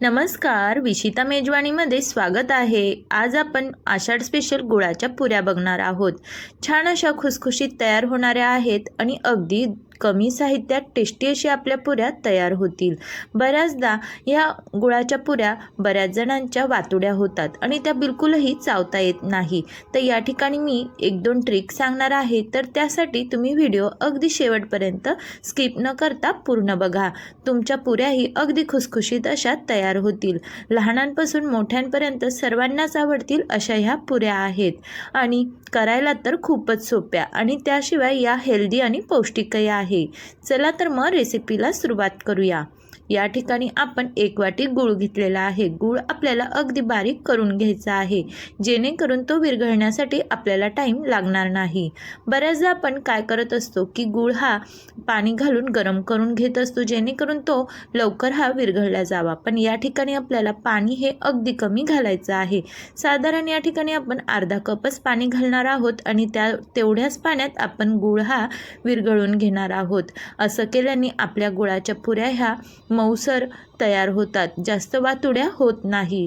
नमस्कार विशिता मेजवानीमध्ये स्वागत आहे. आज आपण आषाढ स्पेशल गुळाच्या पुऱ्या बघणार आहोत. छान अशा खुसखुशीत तयार होणाऱ्या आहेत आणि अगदी कमी साहित्यात टेस्टी अशी आपल्या पुऱ्या तयार होतील. बऱ्याचदा या गुळाच्या पुऱ्या बऱ्याच जणांच्या वातुड्या होतात आणि त्या बिलकुलही चावता येत नाही. तर या ठिकाणी मी एक दोन ट्रिक सांगणार आहे तर त्यासाठी तुम्ही व्हिडिओ अगदी शेवटपर्यंत स्किप न करता पूर्ण बघा. तुमच्या पुऱ्याही अगदी खुसखुशीत अशा तयार होतील. लहानांपासून मोठ्यांपर्यंत सर्वांनाच आवडतील अशा ह्या पुऱ्या आहेत. आणि करायला तर खूपच सोप्या आणि त्याशिवाय या हेल्दी आणि पौष्टिकही आहे. चला तर मग रेसिपीला सुरुवात करूया. या ठिकाणी आपण एक वाटी गूळ घेतलेला आहे. गूळ आपल्याला अगदी बारीक करून घ्यायचा आहे जेणेकरून तो विरघळण्यासाठी आपल्याला टाईम लागणार नाही. बऱ्याचदा आपण काय करत असतो की गूळ हा पाणी घालून गरम करून घेत असतो जेणेकरून तो लवकर हा विरघळला जावा. पण या ठिकाणी आपल्याला पाणी हे अगदी कमी घालायचं आहे. साधारण या ठिकाणी आपण अर्धा कपच पाणी घालणार आहोत आणि त्या तेवढ्याच पाण्यात आपण गूळ हा विरघळून घेणार आहोत. असं केल्याने आपल्या गुळाच्या पुऱ्या ह्या मऊसर तयार होतात. जास्त वातुड्या होत नाही.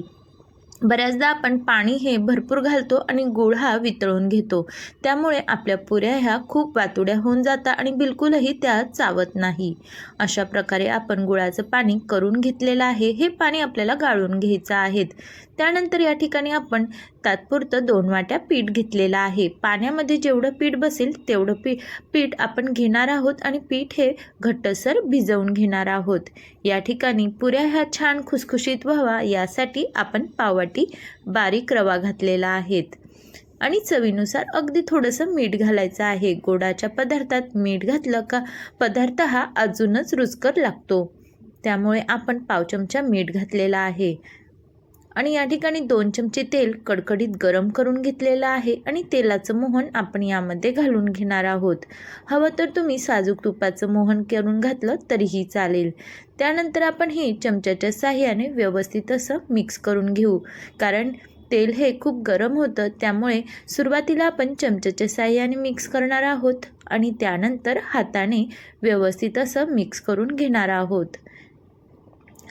बऱ्याचदा आपण पाणी हे भरपूर घालतो आणि गुळ हा वितळून घेतो. त्यामुळे आपल्या पुऱ्या ह्या खूप वातुड्या होऊन जातात आणि बिलकुलही त्या चावत नाही. अशा प्रकारे आपण गुळाचं पाणी करून घेतलेलं आहे. हे पाणी आपल्याला गाळून घ्यायचं आहेत त्यानंतर या ठिकाणी आपण तात्पुरतं दोन वाट्या पीठ घेतलेलं आहे. पाण्यामध्ये जेवढं पीठ बसेल तेवढं पी पीठ आपण घेणार आहोत आणि पीठ हे घट्टसर भिजवून घेणार आहोत. या ठिकाणी पुऱ्या ह्या छान खुसखुशीत व्हावा यासाठी आपण पावाटी बारीक रवा घातलेला आहेत आणि चवीनुसार अगदी थोडंसं मीठ घालायचं आहे. गोडाच्या पदार्थात मीठ घातलं का पदार्थ हा अजूनच रुचकर लागतो. त्यामुळे आपण पाव चमचा मीठ घातलेला आहे. आणि या ठिकाणी दोन चमचे तेल कडकडीत गरम करून घेतलेलं आहे आणि तेलाचं मोहन आपण यामध्ये घालून घेणार आहोत. हवं तर तुम्ही साजूक तुपाचं मोहन करून घातलं तरीही चालेल. त्यानंतर आपण हे चमच्याच्या साह्याने व्यवस्थित असं मिक्स करून घेऊ. कारण तेल हे खूप गरम होतं त्यामुळे सुरुवातीला आपण चमच्याच्या साह्याने मिक्स करणार आहोत आणि त्यानंतर हाताने व्यवस्थित असं मिक्स करून घेणार आहोत.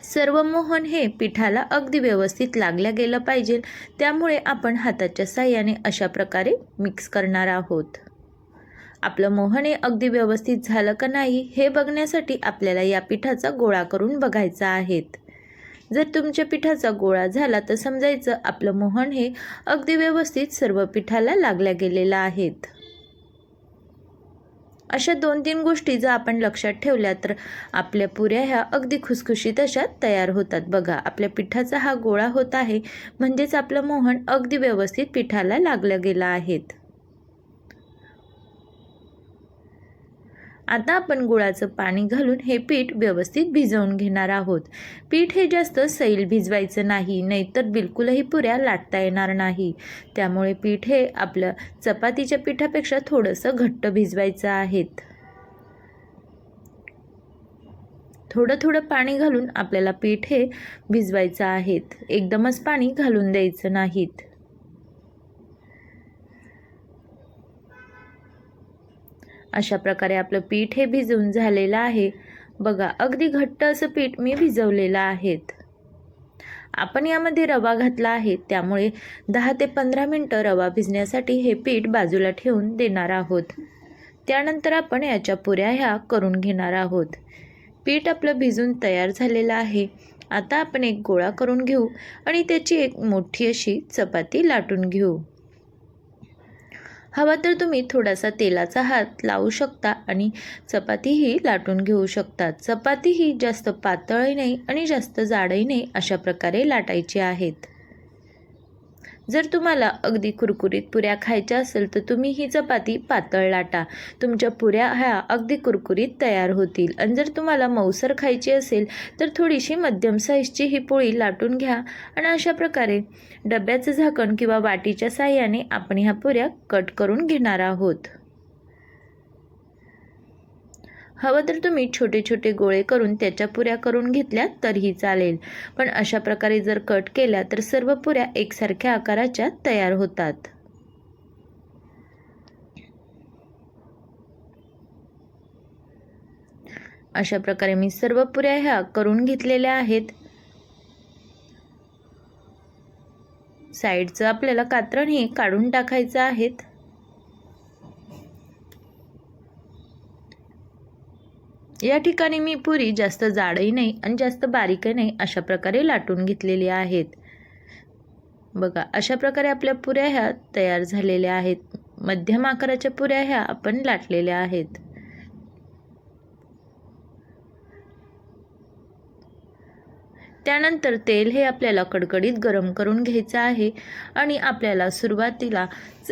सर्व मोहन हे पिठाला अगदी व्यवस्थित लागल्या गेलं पाहिजे. त्यामुळे आपण हाताच्या साह्याने अशा प्रकारे मिक्स करणार आहोत. आपलं मोहन हे अगदी व्यवस्थित झालं का नाही हे बघण्यासाठी आपल्याला या पिठाचा गोळा करून बघायचा आहेत जर तुमच्या पिठाचा गोळा झाला तर समजायचं आपलं मोहन हे अगदी व्यवस्थित सर्व पिठाला लागल्या गेलेलं आहेत अशा दोन तीन गोष्टी जर आपण लक्षात ठेवल्या तर आपल्या पुऱ्या ह्या अगदी खुसखुशीत अशा तयार होतात. बघा आपल्या पिठाचा हा गोळा होत आहे म्हणजेच आपलं मोहन अगदी व्यवस्थित पिठाला लागलं गेलं आहेत आता आपण गुळाचं पाणी घालून हे पीठ व्यवस्थित भिजवून घेणार आहोत. पीठ हे जास्त सैल भिजवायचं नाही नाहीतर बिलकुलही पुऱ्या लाटता येणार नाही. त्यामुळे पीठ हे आपलं चपातीच्या पिठापेक्षा थोडंसं घट्ट भिजवायचं आहेत. थोडं थोडं पाणी घालून आपल्याला पीठ हे भिजवायचं आहेत. एकदमच पाणी घालून द्यायचं नाहीत. अशा प्रकारे आपलं पीठ हे भिजवून झालेलं आहे. बघा अगदी घट्ट असं पीठ मी भिजवलेलं आहेत. आपण यामध्ये रवा घातला आहे त्यामुळे दहा ते पंधरा मिनटं रवा भिजण्यासाठी हे पीठ बाजूला ठेवून देणार आहोत. त्यानंतर आपण याच्या पुऱ्या ह्या करून घेणार आहोत. पीठ आपलं भिजून तयार झालेलं आहे. आता आपण एक गोळा करून घेऊ आणि त्याची एक मोठी अशी चपाती लाटून घेऊ. हवा तर तुम्ही थोडासा तेलाचा हात लावू शकता आणि चपातीही लाटून घेऊ शकता. चपातीही जास्त पातळही नाही आणि जास्त जाडही नाही अशा प्रकारे लाटायची आहेत. जर तुम्हाला अगदी कुरकुरीत पुऱ्या खायच्या असेल तर तुम्ही ही चपाती पातळ लाटा. तुमच्या पुऱ्या ह्या अगदी कुरकुरीत तयार होतील. आणि जर तुम्हाला मऊसर खायची असेल तर थोडीशी मध्यम साईजची ही पोळी लाटून घ्या. आणि अशा प्रकारे डब्याचं झाकण किंवा वाटीच्या साह्याने आपण ह्या पुऱ्या कट करून घेणार आहोत. हवं तर तुम्ही छोटे छोटे गोळे करून त्याच्या पुऱ्या करून घेतल्या तरीही चालेल. पण अशा प्रकारे जर कट केल्या तर सर्व पुऱ्या एकसारख्या आकाराच्या तयार होतात. अशा प्रकारे मी सर्व पुऱ्या ह्या करून घेतलेल्या आहेत. साईडचं आपल्याला कात्रण हे काढून टाकायचं आहेत या ठिकाणी मी पुरी जास्त जाडही नाही आणि जास्त बारीकही नाही अशा प्रकारे लाटून घेतलेली आहेत. बघा अशा प्रकारे आपल्या पुऱ्या ह्या तयार झालेल्या आहेत. मध्यम आकाराच्या पुऱ्या ह्या आपण लाटलेल्या आहेत. त्यानंतर तेल हे आपल्याला कडकडीत गरम करून घ्यायचं आहे आणि आपल्याला सुरुवातीला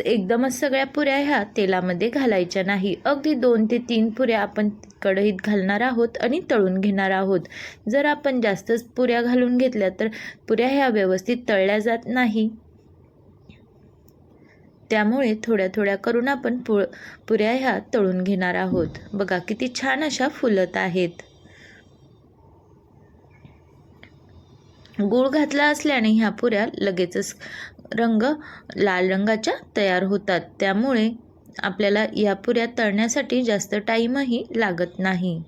एकदमच सगळ्या पुऱ्या ह्या तेलामध्ये घालायच्या नाही. अगदी दोन ते तीन पुऱ्या आपण कढईत घालणार आहोत आणि तळून घेणार आहोत. जर आपण जास्तच पुऱ्या घालून घेतल्या तर पुऱ्या ह्या व्यवस्थित तळल्या जात नाही. त्यामुळे थोड्या थोड्या करून आपण पु पुऱ्या ह्या तळून घेणार आहोत. बघा किती छान अशा फुलत आहेत. गूळ घातला असल्याने ह्या पुऱ्या लगेचच रंग लाल रंगाच्या तयार होतात. त्यामुळे आपल्याला या पुऱ्या तळण्यासाठी जास्त टाईमही लागत नाही.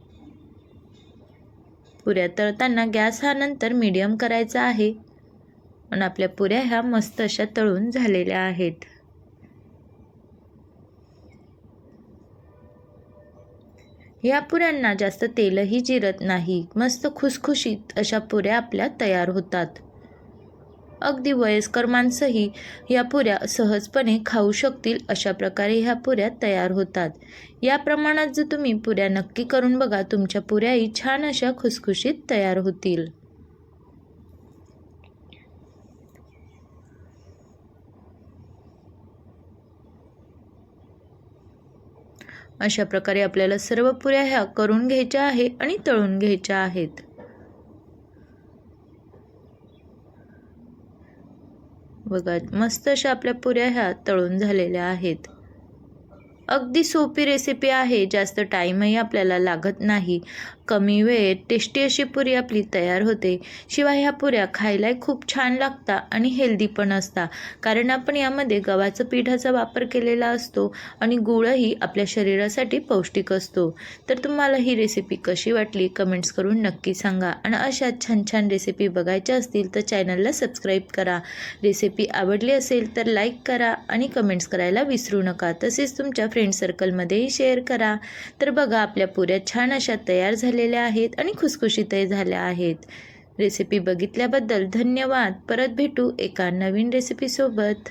पुऱ्या तळताना गॅस हा नंतर मीडियम करायचा आहे. पण आपल्या पुऱ्या ह्या मस्त अशा तळून झालेल्या आहेत. या पुऱ्यांना जास्त तेलही जिरत नाही. मस्त खुसखुशीत अशा पुऱ्या आपल्या तयार होतात. अगदी वयस्कर माणसंही या पुऱ्या सहजपणे खाऊ शकतील अशा प्रकारे ह्या पुऱ्या तयार होतात. या प्रमाणात जर तुम्ही पुऱ्या नक्की करून बघा तुमच्या पुऱ्याही छान अशा खुसखुशीत तयार होतील. अशा प्रकारे आपल्याला सर्व पुऱ्या ह्या करून घ्यायच्या आहे आणि तळून घ्यायच्या आहेत. बघा मस्त अशा आपल्या पुऱ्या ह्या तळून झालेल्या आहेत. अगदी सोपी रेसिपी आहे. जास्त टाईमही आपल्याला लागत नाही. कमी वेळेत टेस्टी अशी पुरी आपली तयार होते. शिवाय ह्या पुऱ्या खायलाही खूप छान लागतात आणि हेल्दी पण असतात. कारण आपण यामध्ये गव्हाचं पिठाचा वापर केलेला असतो आणि गुळही आपल्या शरीरासाठी पौष्टिक असतो. तर तुम्हाला ही रेसिपी कशी वाटली? कमेंट्स करून नक्की सांगा. आणि अशा छान छान रेसिपी बघायच्या असतील तर चॅनलला सबस्क्राईब करा. रेसिपी आवडली असेल तर लाईक करा आणि कमेंट्स करायला विसरू नका. तसेच तुमच्या फ्रेंड सर्कलमध्येही शेअर करा. तर बघा आपल्या पुऱ्या छान अशा तयार झालेल्या आहेत आणि खुसखुशीतही झाल्या आहेत. रेसिपी बघितल्याबद्दल धन्यवाद. परत भेटू एका नवीन रेसिपीसोबत